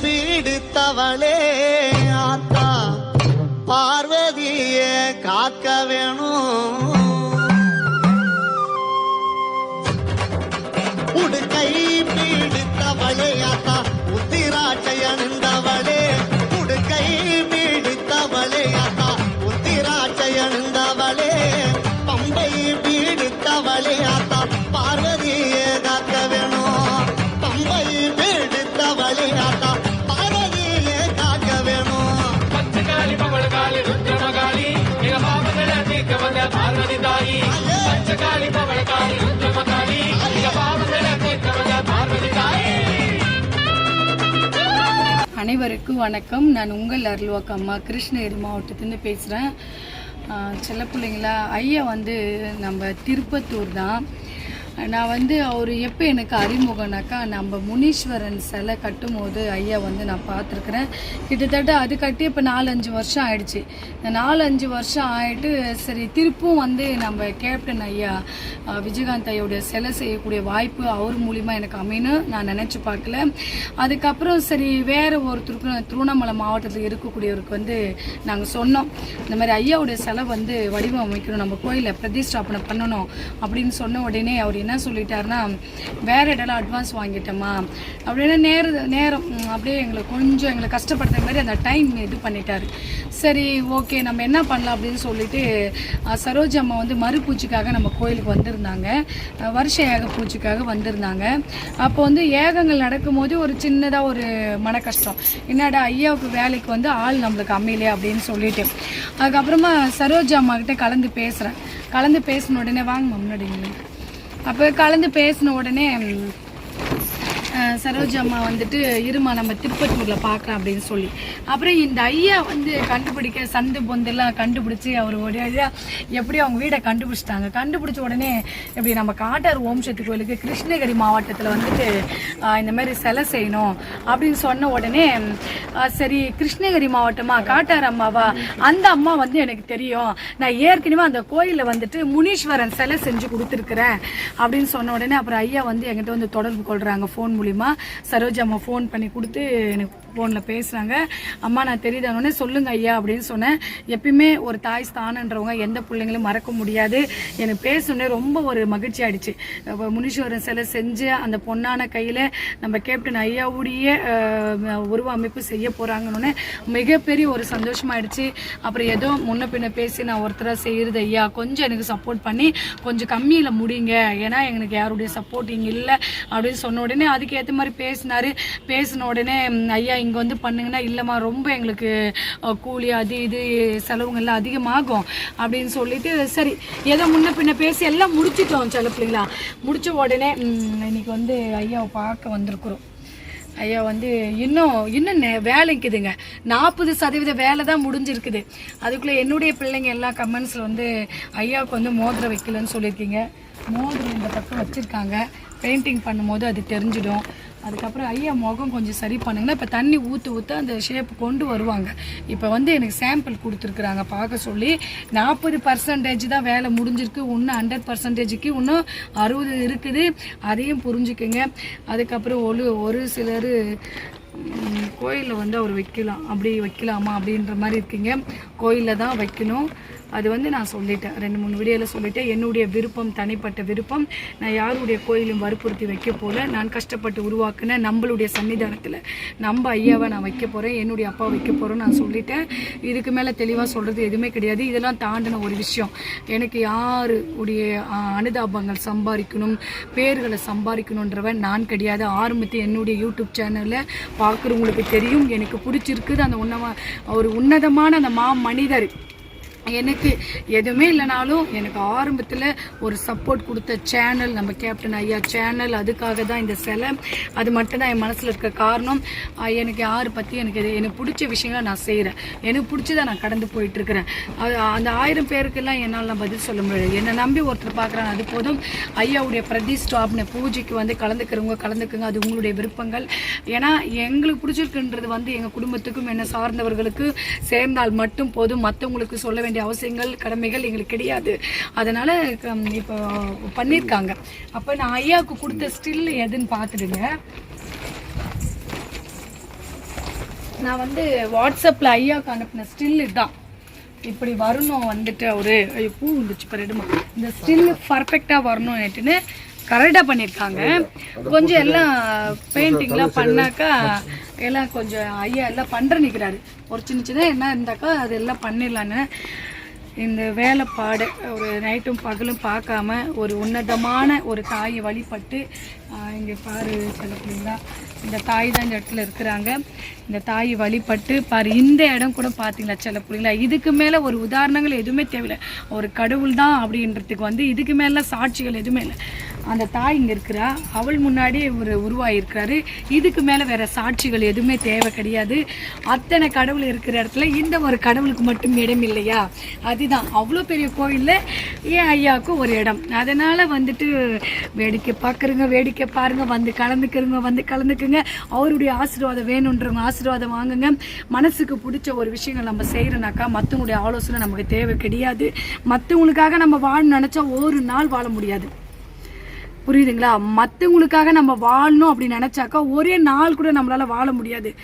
பிடித்தவளே ஆத்தா. பார்வதிய காக்க வேணும். உடுக்கை பிடித்தவளே அனைவருக்கும் வணக்கம். நான் உங்கள் அருள்வாக்கு அம்மா. கிருஷ்ணகிரி மாவட்டத்துலேருந்து பேசுகிறேன் சில பிள்ளைங்களா ஐயா வந்து நம்ம திருப்பத்தூர் தான். நான் வந்து அவர் எப்போ எனக்கு அறிமுகம்னாக்கா நம்ம முனீஸ்வரன் சிலை கட்டும்போது ஐயா வந்து நான் பார்த்துருக்குறேன். கிட்டத்தட்ட அது கட்டி இப்போ நாலஞ்சு வருஷம் ஆயிடுச்சு. இந்த நாலஞ்சு வருஷம் ஆயிட்டு சரி திருப்பும் வந்து நம்ம கேப்டன் ஐயா விஜயகாந்த் ஐயோடைய சிலை செய்யக்கூடிய வாய்ப்பு அவர் மூலிமா எனக்கு அமையணும். நான் நினச்சி பார்க்கல. அதுக்கப்புறம் சரி வேறு ஒருத்தருக்கு திருவண்ணாமலை மாவட்டத்தில் இருக்கக்கூடியவருக்கு வந்து நாங்கள் சொன்னோம். இந்த மாதிரி ஐயாவுடைய சிலை வந்து வடிவமைக்கணும் நம்ம கோயிலை பிரதிஷ்டாபனை பண்ணணும் அப்படின்னு சொன்ன உடனே அவர் என்ன சொல்லிட்டாருன்னா வேற இடம்லாம் அட்வான்ஸ் வாங்கிட்டோமா அப்படின்னா நேர நேரம் அப்படியே எங்களை கொஞ்சம் எங்களை கஷ்டப்படுத்துற மாதிரி அந்த டைம் இது பண்ணிட்டாரு. சரி ஓகே நம்ம என்ன பண்ணலாம் அப்படின்னு சொல்லிட்டு அஹ், அம்மா வந்து மறுபூச்சிக்காக நம்ம கோயிலுக்கு வந்திருந்தாங்க. வருஷ ஏக பூச்சிக்காக வந்திருந்தாங்க. அப்போ வந்து ஏகங்கள் நடக்கும்போது ஒரு சின்னதாக ஒரு மன கஷ்டம் என்னடா ஐயாவுக்கு வேலைக்கு வந்து ஆள் நம்மளுக்கு அமையலையே அப்படின்னு சொல்லிட்டு. அதுக்கப்புறமா சரோஜா அம்மா கிட்ட கலந்து பேசுகிறேன் கலந்து பேசின உடனே வாங்க முன்னாடி அப்போ கலந்து பேசின உடனே சரோஜா அம்மா வந்துட்டு இருமா நம்ம திருப்பத்தூரில் பார்க்கலாம் அப்படின்னு சொல்லி. அப்புறம் இந்த ஐயா வந்து கண்டுபிடிக்க சந்து பொந்தெல்லாம் கண்டுபிடிச்சி அவர் உடனே எப்படி அவங்க வீடை கண்டுபிடிச்சிட்டாங்க. கண்டுபிடிச்ச உடனே இப்படி நம்ம காட்டார் ஓம் சக்தி கோயிலுக்கு கிருஷ்ணகிரி மாவட்டத்தில் வந்துட்டு இந்த மாதிரி சிலை செய்யணும் அப்படின்னு சொன்ன உடனே சரி கிருஷ்ணகிரி மாவட்டமா காட்டார் அம்மாவா? அந்த அம்மா வந்து எனக்கு தெரியும். நான் ஏற்கனவே அந்த கோயிலில் வந்துட்டு முனீஸ்வரன் சிலை செஞ்சு கொடுத்துருக்குறேன் அப்படின்னு சொன்ன உடனே அப்புறம் ஐயா வந்து என்கிட்ட வந்து தொடர்பு கொள்கிறாங்க ஃபோன் மூலிமா சரோஜா அம்மா ஃபோன் பண்ணி கொடுத்து எனக்கு ஃபோனில் பேசுகிறாங்க அம்மா நான் தெரியுதானே சொல்லுங்க ஐயா அப்படின்னு சொன்னேன். எப்பயுமே ஒரு தாய் ஸ்தானன்றவங்க எந்த பிள்ளைங்களும் மறக்க முடியாது. எனக்கு பேசணுன்னே ரொம்ப ஒரு மகிழ்ச்சி ஆயிடுச்சு. அப்ப முனீஸ்வரன் சிலை செஞ்சு அந்த பொன்னான கையில் நம்ம கேப்டன் ஐயாவுடைய உருவ அமைப்பு செய்ய போகிறாங்கன்னு மிகப்பெரிய ஒரு சந்தோஷமாயிடுச்சு. அப்புறம் ஏதோ முன்ன பின்ன பேசி நான் ஒருத்தராக செய்கிறது ஐயா கொஞ்சம் எனக்கு சப்போர்ட் பண்ணி கொஞ்சம் கம்மியில் முடிங்க. ஏன்னா எனக்கு யாருடைய சப்போர்ட் இங்கே இல்லை அப்படின்னு சொன்ன உடனே அதுக்கேற்ற ஏற்ற மாதிரி பேசினாரு. பேசின உடனே ஐயா இங்கே வந்து பண்ணுங்கன்னா இல்லைம்மா ரொம்ப எங்களுக்கு கூலி அது இது செலவுங்கள்லாம் அதிகமாகும் அப்படின்னு சொல்லிட்டு சரி ஏதோ முன்ன பின்ன பேசி எல்லாம் முடிச்சிட்டோம் சில பிள்ளைங்களா? முடிச்ச உடனே இன்னைக்கு வந்து ஐயாவை பார்க்க வந்திருக்குறோம். ஐயா வந்து இன்னும் இன்னும் நெ- வேலை இருக்குதுங்க. நாற்பது சதவீத வேலை தான் முடிஞ்சிருக்குது. அதுக்குள்ளே என்னுடைய பிள்ளைங்க எல்லாம் கமெண்ட்ஸில் வந்து ஐயாவுக்கு வந்து மோதிரம் வைக்கலன்னு சொல்லியிருக்கீங்க. மோதிரம் இந்த பக்கம் வச்சுருக்காங்க. பெயிண்டிங் பண்ணும்போது அது தெரிஞ்சிடும். அதுக்கப்புறம் ஐயா முகம் கொஞ்சம் சரி பண்ணுங்கன்னா இப்போ தண்ணி ஊற்று ஊற்ற அந்த ஷேப் கொண்டு வருவாங்க. இப்போ வந்து எனக்கு சாம்பிள் கொடுத்துருக்குறாங்க பார்க்க சொல்லி. நாற்பது பர்சன்டேஜ் தான் வேலை முடிஞ்சிருக்கு. இன்னும் ஹண்ட்ரட் பர்சன்டேஜுக்கு இன்னும் அறுபது இருக்குது. அதையும் புரிஞ்சுக்குங்க. அதுக்கப்புறம் ஒரு ஒரு சிலர் கோயிலில் வந்து அவர் வைக்கலாம். அப்படி வைக்கலாமா அப்படின்ற மாதிரி இருக்குங்க. கோயிலில் தான் வைக்கணும். அது வந்து நான் சொல்லிட்டேன். ரெண்டு மூணு வீடியோவில் சொல்லிட்டேன். என்னுடைய விருப்பம் தனிப்பட்ட விருப்பம். நான் யாருடைய கோயிலும் வற்புறுத்தி வைக்க போல நான் கஷ்டப்பட்டு உருவாக்குன நம்மளுடைய சன்னிதானத்தில் நம்ம ஐயாவை நான் வைக்க போகிறேன் என்னுடைய அப்பா வைக்க போகிறேன்னு நான் சொல்லிட்டேன். இதுக்கு மேலே தெளிவாக சொல்கிறது எதுவுமே கிடையாது. இதெல்லாம் தாண்டின ஒரு விஷயம். எனக்கு யாருடைய அனுதாபங்கள் சம்பாதிக்கணும் பேர்களை சம்பாதிக்கணுன்றவன் நான் கிடையாது. ஆரம்பத்து என்னுடைய யூடியூப் சேனலில் பார்க்குறவங்களுக்கு தெரியும். எனக்கு பிடிச்சிருக்குது. அந்த உன்னம ஒரு உன்னதமான அந்த மா மனிதர் எனக்கு எதுவுமே இல்லைனாலும் எனக்கு ஆரம்பத்தில் ஒரு சப்போர்ட் கொடுத்த சேனல் நம்ம கேப்டன் ஐயா சேனல் அதுக்காக தான் இந்த சிலை. அது மட்டும்தான் என் மனசில் இருக்க காரணம். எனக்கு யார் பற்றி எனக்கு எது எனக்கு பிடிச்ச விஷயங்களை நான் செய்கிறேன் எனக்கு பிடிச்சதை நான் கடந்து போயிட்டுருக்கிறேன் அது அந்த ஆயிரம் பேருக்கெல்லாம் என்னால் நான் பதில் சொல்ல முடியாது என்னை நம்பி ஒருத்தர் பார்க்குறாங்க அது போதும். ஐயாவுடைய பிரதிஷ்டாப்ன பூஜைக்கு வந்து கலந்துக்கிறவங்க கலந்துக்குங்க. அது உங்களுடைய விருப்பங்கள். ஏன்னா எங்களுக்கு பிடிச்சிருக்குன்றது வந்து எங்கள் குடும்பத்துக்கும் என்னை சார்ந்தவர்களுக்கு சேர்ந்தால் மட்டும் போதும். மற்றவங்களுக்கு சொல்ல வேண்டிய அவசியங்கள் கடமைகள் எங்களுக்கு கிடையாது. அதனால இப்போ பண்ணியிருக்காங்க அப்போ நான் ஐயாவுக்கு கொடுத்த ஸ்டில் எதுன்னு பார்த்துடுங்க. நான் வந்து வாட்ஸ்அப்பில் ஐயாவுக்கு அனுப்பின ஸ்டில் இதுதான் இப்படி வரணும் வந்துட்டு ஒரு பூ வந்துச்சு பரிடுமா இந்த ஸ்டில் பர்ஃபெக்டாக வரணும்னுட்டுன்னு கரெக்டாக பண்ணியிருக்காங்க கொஞ்சம் எல்லாம் பெயிண்டிங்லாம் பண்ணாக்கா எல்லாம் கொஞ்சம் ஐயா எல்லாம் பண்ணுற நிற்கிறாரு ஒரு சின்ன சின்ன என்ன இருந்தாக்கா அது எல்லாம் பண்ணிடலான்னு. இந்த வேலைப்பாடு ஒரு நைட்டும் பகலும் பார்க்காம ஒரு உன்னதமான ஒரு தாயை வழிபட்டு இங்கே பாரு சில பிள்ளைங்களா இந்த தாய் தான் இந்த இடத்துல இருக்கிறாங்க. இந்த தாயை வழிபட்டு பாரு இந்த இடம் கூட பார்த்தீங்களா சில பிள்ளைங்களா இதுக்கு மேலே ஒரு உதாரணங்கள் எதுவுமே தேவையில்லை. ஒரு கடவுள் தான் அப்படின்றதுக்கு வந்து இதுக்கு மேலே சாட்சிகள் எதுவுமே இல்லை. அந்த தாய் இங்கே இருக்கிறா. அவள் முன்னாடி இவர் உருவாகியிருக்கிறாரு இதுக்கு மேலே வேற சாட்சிகள் எதுவுமே தேவை கிடையாது. அத்தனை கடவுள் இருக்கிற இடத்துல இந்த ஒரு கடவுளுக்கு மட்டும் இடம் இல்லையா? அதுதான். அவ்வளோ பெரிய கோயிலில் ஏன் ஐயாவுக்கும் ஒரு இடம்? அதனால் வந்துட்டு வேடிக்கை பார்க்குறங்க வேடிக்கை பாருங்கள் வந்து கலந்துக்கிறங்க வந்து கலந்துக்குங்க. அவருடைய ஆசீர்வாதம் வேணுன்றவங்க ஆசீர்வாதம் வாங்குங்க. மனசுக்கு பிடிச்ச ஒரு விஷயங்கள் நம்ம செய்கிறோனாக்கா மற்றவங்களுடைய ஆலோசனை நமக்கு தேவை கிடையாது. மற்றவங்களுக்காக நம்ம வாழ நினச்சா ஒரு நாள் வாழ முடியாது. புரியுதுங்களா? மற்றவங்களுக்காக நம்ம வாழணும் அப்படின்னு நினச்சாக்கா ஒரே நாள் கூட நம்மளால் வாழ முடியாது.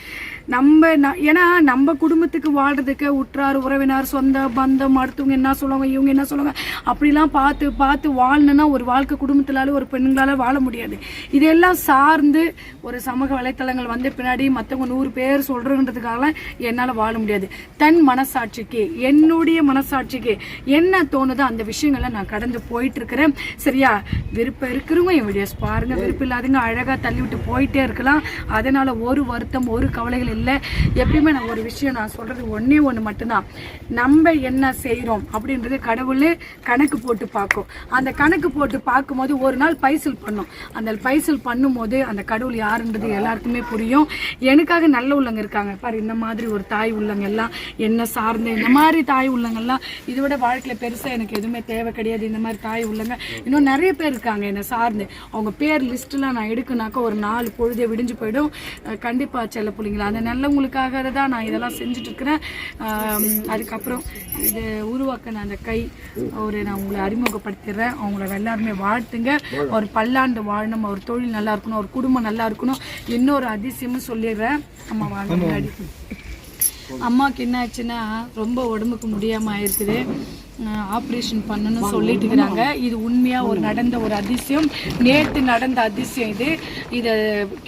நம்ம ஏன்னா நம்ம குடும்பத்துக்கு வாழ்றதுக்கு உற்றார் உறவினர் சொந்த பந்தம் அடுத்தவங்க என்ன சொல்லுவாங்க இவங்க என்ன சொல்லுவாங்க அப்படிலாம் பார்த்து பார்த்து வாழணுன்னா ஒரு வாழ்க்கை குடும்பத்திலால ஒரு பெண்களால வாழ முடியாது. இதெல்லாம் சார்ந்து ஒரு சமூக வலைத்தளங்கள் வந்த பின்னாடி மற்றவங்க நூறு பேர் சொல்றதுன்றதுக்காக என்னால் வாழ முடியாது. தன் மனசாட்சிக்கு என்னுடைய மனசாட்சிக்கு என்ன தோணுதோ அந்த விஷயங்களை நான் கடந்து போயிட்டு இருக்கிறேன் சரியா? விருப்பம் இருக்கிறவங்க என் வீடியோஸ் பாருங்க. விருப்பம் இல்லாதவங்க அழகாக தள்ளி விட்டு போயிட்டே இருக்கலாம். அதனால ஒரு வருத்தம் ஒரு கவலைகள் இல்லை. எப்பயுமே நான் ஒரு விஷயம் நான் சொல்றது ஒன்றே ஒன்று மட்டும்தான். நம்ம என்ன செய்கிறோம் அப்படின்றது கடவுளே கணக்கு போட்டு பார்க்கும். அந்த கணக்கு போட்டு பார்க்கும்போது ஒரு நாள் பைசல் பண்ணும். அந்த பைசல் பண்ணும்போது அந்த கடவுள் யாருன்றது எல்லாருக்குமே புரியும். எனக்காக நல்ல உள்ளங்க இருக்காங்க. பாரு இந்த மாதிரி ஒரு தாய் உள்ளங்க எல்லாம் என்ன சார்ந்து இந்த மாதிரி தாய் உள்ளங்கள்லாம் இதை விட வாழ்க்கையில் பெருசாக எனக்கு எதுவுமே தேவை கிடையாது. இந்த மாதிரி தாய் உள்ளங்க. இன்னும் நிறைய பேர் இருக்காங்க என்னை சார்ந்து. அவங்க பேர் லிஸ்ட்லாம் நான் எடுக்குனாக்கா ஒரு நாலு பொழுதே விடிஞ்சு போயிடும். கண்டிப்பாக செல்ல பிள்ளைங்களா? அந்த நல்லவங்களுக்காக தான் நான் இதெல்லாம் செஞ்சுட்டு இருக்கிறேன் ஆம், அதுக்கப்புறம் இது உருவாக்கின அந்த கை ஒரு நான் உங்களை அறிமுகப்படுத்திடுறேன். அவங்கள எல்லாருமே வாழ்த்துங்க. ஒரு பல்லாண்டு வாழணும். ஒரு தொழில் நல்லா இருக்கணும். ஒரு குடும்பம் நல்லா இருக்கணும். இன்னொரு அதிசயமும் சொல்லிடுறேன். அம்மா வாங்க முன்னாடி அம்மாவுக்கு என்ன ஆச்சுன்னா ரொம்ப உடம்புக்கு முடியாமல் ஆயிருக்குது. ஆப்ரேஷன் பண்ணணும்னு சொல்லிட்டு இருக்கிறாங்க. இது உண்மையாக ஒரு நடந்த ஒரு அதிசயம்? நேற்று நடந்த அதிசயம் இது. இதை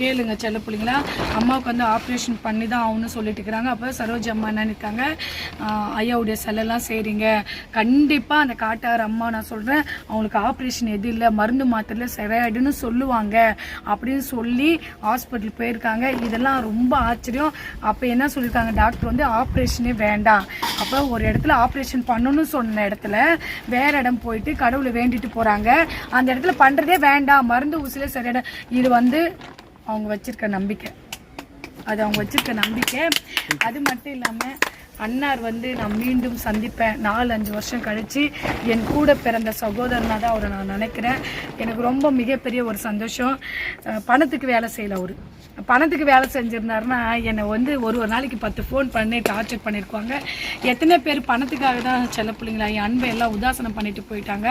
கேளுங்க செல்ல பிள்ளைங்களா. அம்மாவுக்கு வந்து ஆப்ரேஷன் பண்ணி தான் ஆகணும்னு சொல்லிட்டு இருக்கிறாங்க. அப்போ சரோஜ் அம்மா என்ன இருக்காங்க ஐயாவுடைய செல்லெல்லாம் செய்கிறீங்க கண்டிப்பாக அந்த காட்டார் அம்மா நான் சொல்கிறேன் அவங்களுக்கு ஆப்ரேஷன் எது இல்லை மருந்து மாத்திரையில் சரியாயிடுன்னு சொல்லுவாங்க அப்படின்னு சொல்லி ஹாஸ்பிட்டல் போயிருக்காங்க. இதெல்லாம் ரொம்ப ஆச்சரியம். அப்போ என்ன சொல்லியிருக்காங்க? டாக்டர் வந்து ஆப்ரேஷனே வேண்டாம். அப்போ ஒரு இடத்துல ஆப்ரேஷன் பண்ணணும்னு இடத்துல வேற இடம் போயிட்டு கடவுளை வேண்டிட்டு போகிறாங்க அந்த இடத்துல பண்ணுறதே வேண்டாம். மருந்து ஊசியிலே சரியிட இது வந்து அவங்க வச்சிருக்க நம்பிக்கை. அது அவங்க வச்சிருக்க நம்பிக்கை. அது மட்டும் இல்லாமல் அன்னார் வந்து நான் மீண்டும் சந்திப்பேன். நாலு அஞ்சு வருஷம் கழித்து என் கூட பிறந்த சகோதரனாக தான் அவரை நான் நினைக்கிறேன். எனக்கு ரொம்ப மிகப்பெரிய ஒரு சந்தோஷம். பணத்துக்கு வேலை செய்யல அவர். பணத்துக்கு வேலை செஞ்சிருந்தாருன்னா என்னை வந்து ஒரு ஒரு நாளைக்கு பத்து ஃபோன் பண்ணி டார்ச்சர் பண்ணியிருக்காங்க எத்தனை பேர் பணத்துக்காக தான் செல்ல பிள்ளைங்களா? என் அன்பை எல்லாம் உதாசனம் பண்ணிட்டு போயிட்டாங்க.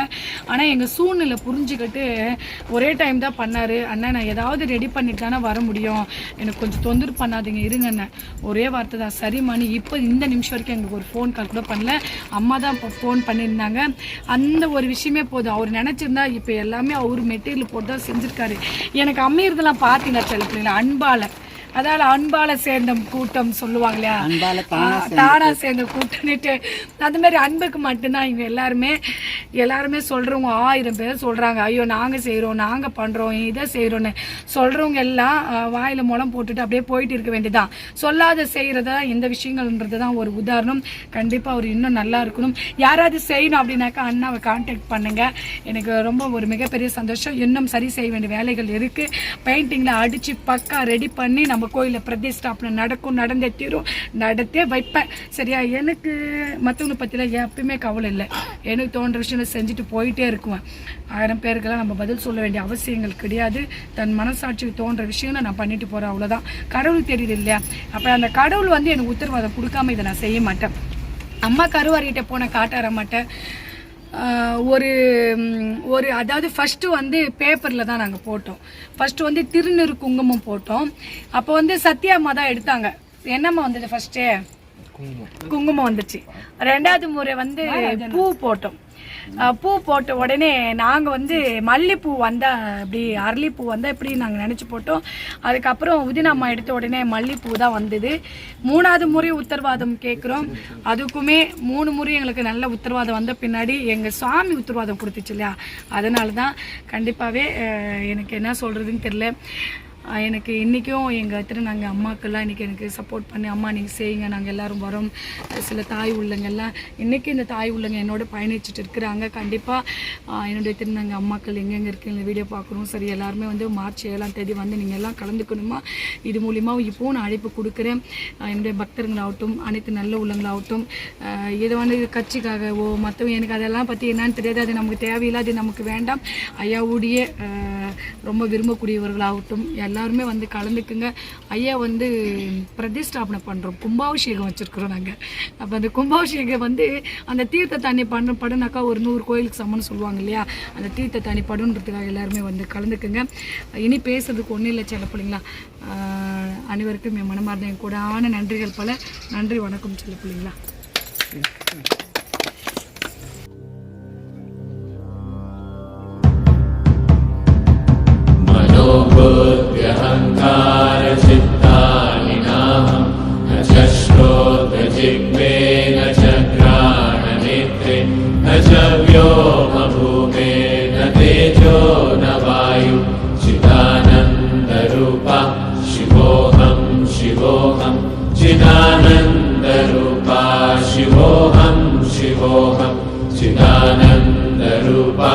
ஆனால் எங்கள் சூழ்நிலை புரிஞ்சுக்கிட்டு ஒரே டைம் தான் பண்ணார். அண்ணா நான் ஏதாவது ரெடி பண்ணிட்டு தானே வர முடியும். எனக்கு கொஞ்சம் தொந்தரவு பண்ணாதீங்க இருங்கண்ணே. ஒரே வார்த்தை தான். சரிம்மானி இப்போ இந்த நிமிஷம் வரைக்கும் எங்களுக்கு ஒரு ஃபோன் கால் கூட பண்ணல. அம்மா தான் இப்போ ஃபோன் பண்ணியிருந்தாங்க. அந்த ஒரு விஷயமே போதும். அவர் நினச்சிருந்தா இப்போ எல்லாமே அவர் மெட்டீரியல் போட்டு தான் செஞ்சுருக்காரு. எனக்கு அமையிறதெல்லாம் பார்த்தீங்களா சில பிள்ளைங்களா அன்பால. அதாவது அன்பால சேர்ந்த கூட்டம் சொல்லுவாங்க இல்லையா தானா சேர்ந்த கூட்டம்னுட்டு அந்த மாதிரி அன்புக்கு மட்டும்தான் இவங்க எல்லாருமே எல்லாருமே சொல்றவங்க ஆயிரம் பேர் சொல்றாங்க. ஐயோ நாங்க செய்றோம் நாங்க பண்றோம் இதை செய்றோம்னு சொல்றவங்க எல்லாம் வாயில முளம் போட்டுட்டு அப்படியே போயிட்டு இருக்க வேண்டியதுதான். சொல்லாத செய்யறதா இந்த விஷயங்கள்ன்றது தான் ஒரு உதாரணம். கண்டிப்பா அவர் இன்னும் நல்லா இருக்கணும். யாராவது செய்யணும் அப்படின்னாக்கா அண்ணாவை கான்டாக்ட் பண்ணுங்க. எனக்கு ரொம்ப ஒரு மிகப்பெரிய சந்தோஷம். இன்னும் சரி செய்ய வேண்டிய வேலைகள் இருக்கு. பெயிண்டிங்ல அடிச்சு பக்கா ரெடி பண்ணி நம்ம நம்ம கோயிலில் பிரதிஷ்டாபனை நடக்கும் நடந்தே தீரும். நடத்தே வைப்பேன். சரியா? எனக்கு மற்றவங்களை பற்றிலாம் எப்பயுமே கவலை இல்லை. எனக்கு தோன்ற விஷயம் செஞ்சுட்டு போயிட்டே இருக்குவேன். ஆயிரம் பேருக்கெல்லாம் நம்ம பதில் சொல்ல வேண்டிய அவசியங்கள் கிடையாது. தன் மனசாட்சிக்கு தோன்ற விஷயங்களை நான் பண்ணிட்டு போகிறேன் அவ்வளோதான் கடவுள் தெரியுது இல்லையா? அப்போ அந்த கடவுள் வந்து எனக்கு உத்தரவாதம் கொடுக்காம இதை நான் செய்ய மாட்டேன். அம்மா கருவாரிகிட்ட போன காட்டார மாட்டேன். ஒரு ஒரு அதாவது ஃபஸ்ட்டு வந்து பேப்பரில் தான் நாங்கள் போட்டோம். ஃபஸ்ட்டு வந்து திருநீறு குங்குமம் போட்டோம். அப்போ வந்து சத்யா அம்மா தான் எடுத்தாங்க. என்னம்மா வந்தது ஃபர்ஸ்ட்டு குங்குமம். வந்துச்சு. ரெண்டாவது முறை வந்து பூ போட்டோம். பூ போட்ட உடனே நாங்கள் வந்து மல்லிப்பூ வந்தால் அப்படி அரளிப்பூ வந்தால் இப்படி நாங்கள் நினச்சி போட்டோம். அதுக்கப்புறம் உதினம்மா எடுத்த உடனே மல்லிப்பூ தான் வந்தது. மூணாவது முறை உத்தரவாதம் கேட்குறோம் அதுக்குமே மூணு முறை எங்களுக்கு நல்ல உத்தரவாதம் வந்த பின்னாடி எங்கள் சுவாமி உத்தரவாதம் கொடுத்துச்சு இல்லையா? அதனால தான் கண்டிப்பாகவே எனக்கு என்ன சொல்கிறதுன்னு தெரில எனக்கு இன்றைக்கும் எங்கள் திருநாங்க அம்மாக்கெல்லாம் இன்றைக்கி எனக்கு சப்போர்ட் பண்ணி அம்மா நீங்கள் செய்யுங்க. நாங்கள் எல்லாரும் வரோம். சில தாய் உள்ளங்கள்லாம் இன்றைக்கி இந்த தாய் உள்ளங்க என்னோட பயணிச்சுட்டு இருக்கிறாங்க. கண்டிப்பாக என்னுடைய திருநாங்க அம்மாக்கள் எங்கெங்கே இருக்கு இந்த வீடியோ பார்க்குறோம் சரி எல்லாருமே வந்து மார்ச் ஏழாம் தேதி வந்து நீங்கள் எல்லாம் கலந்துக்கணுமா? இது மூலிமா இப்போவும் நான் அழைப்பு கொடுக்குறேன். என்னுடைய பக்தர்களாகட்டும் அனைத்து நல்ல உள்ளங்களாகட்டும் இதை வந்து வந்து கட்சிக்காகவோ மற்றவங்க எனக்கு அதெல்லாம் பற்றி என்னன்னு தெரியாது. அது நமக்கு தேவையில்லை அது நமக்கு வேண்டாம். ஐயாவுடைய ரொம்ப விரும்பக்கூடியவர்களாகட்டும் எல்லாம் எல்லாருமே வந்து கலந்துக்குங்க. ஐயா வந்து பிரதிஷ்டாபனை பண்ணுறோம் கும்பாபிஷேகம் வச்சுருக்குறோம் நாங்கள் அப்போ அந்த கும்பாபிஷேகம் வந்து அந்த தீர்த்த தண்ணி பண்ண படுனாக்கா ஒரு நூறு கோயிலுக்கு சமம்னு சொல்லுவாங்க இல்லையா? அந்த தீர்த்த தண்ணி படுன்றதுக்காக எல்லாருமே வந்து கலந்துக்குங்க. இனி பேசுறதுக்கு ஒன்றும் இல்லை செல்ல பிள்ளைங்களா. அனைவருக்கும் என் மனமார்ந்த என் கூடான நன்றிகள் பல. நன்றி வணக்கம் செல்ல பிள்ளைங்களா. मनोबुद्ध्यहङ्कारचित्तानि नाहं न च श्रोत्रजिह्वे न च घ्राणनेत्रे न तेजो न वायु। चिदानन्दरूपा शिवोऽहं शिवोऽहं। चिदानन्दरूपा शिवोऽहं शिवोऽहं। चिदानन्दरूपा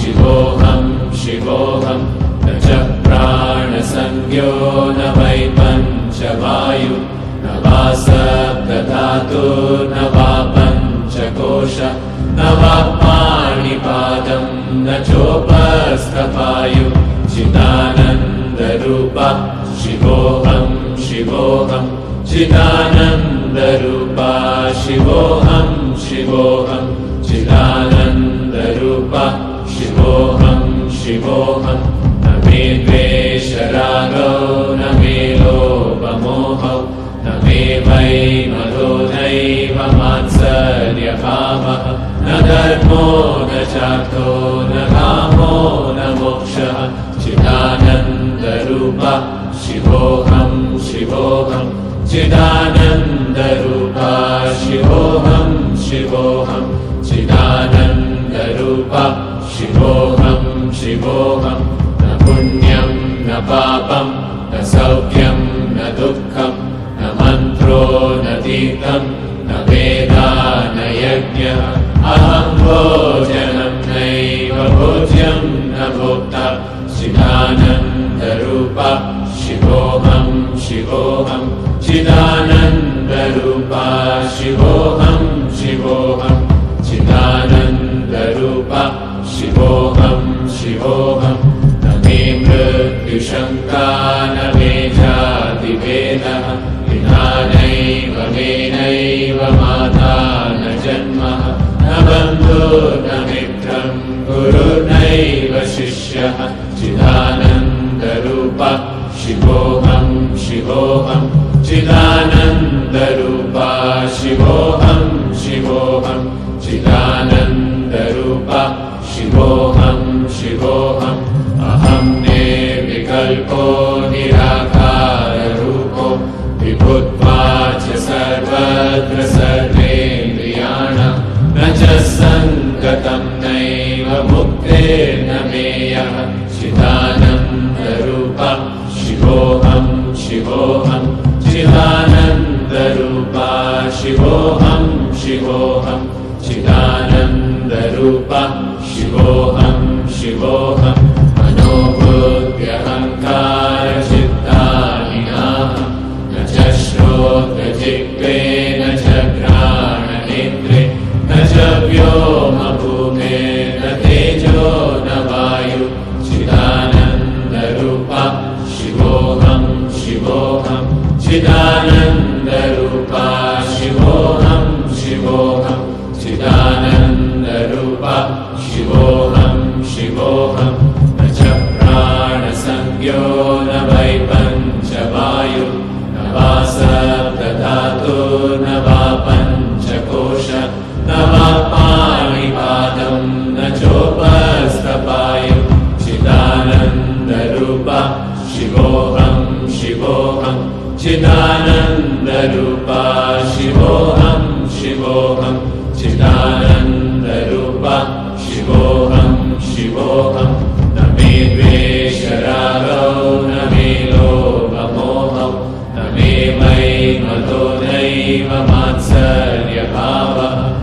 शिवोऽहं शिवोऽहं। न च न वै पञ्चवायु न वा सप्तधातु न वा पञ्चकोश न वा पाणिपादं न चोपस्थपायु चिदानन्दरूपा शिवोऽहं शिवोऽहं चिदानन्दरूपा शिवोऽहं शिवोऽहं चिदानन्दरूपा शिवोऽहं शिवोऽहं। न मे द्वेषरागौ न मे लोभमोहौ न मे वै मदो नैव मात्सर्यभावः न धर्मो न चार्थो न कामो न मोक्षः चिदानन्दरूपा शिवोऽहं शिवोऽहं चिदानन्दरूपा शिवोऽहं शिवोऽहं चिदानन्दरूपा शिवोऽहं शिवोऽहं। न पुण्यं न पापं न मित्रं गुरुर्नैव शिष्यः चिदानन्दरूपा। शिवोऽहं शिवोऽहं चिदानन्दरूपा। शिवोऽहं शिवोऽहं चिदानन्दरूपा। शिवोऽहं शिवोऽहम् अहं निर्विकल्पो निराकाररूपो। विभुत्वा च सर्वत्र सर्वेन्द्रियाणां सङ्गतं नैव मुक्तेर्न मेयः। चिदानन्दरूपा शिवोऽहं शिवोऽहं। चिदानन्दरूपा शिवोऽहं शिवोऽहं। चिदानन्दरूपा शिवोऽहं शिवोऽहं तो नैव मात्सर्यभावः।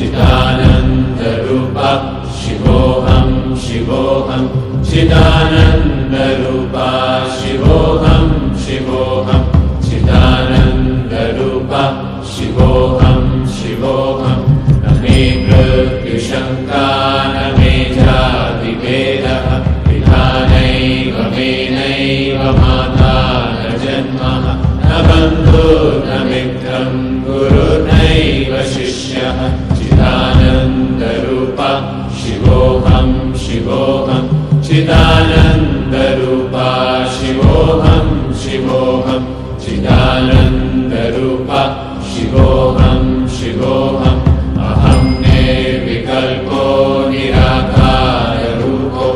Chidananda Shivoham Shivoham Chidananda Rupa Shivoham Shivoham शिवोऽहम् चिदानन्दरूप शिवोऽहम् शिवोऽहम् अहम् मे विकल्पो निराकाररूपो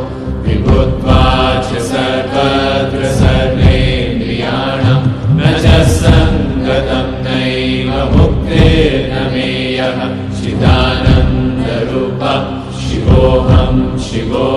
विभुत्वा च सर्वत्र सर्वेन्द्रियाणाम् न च सङ्गतम् नैव मुक्तेर्न मेयः चिदानन्दरूप शिवोऽहम् शिवो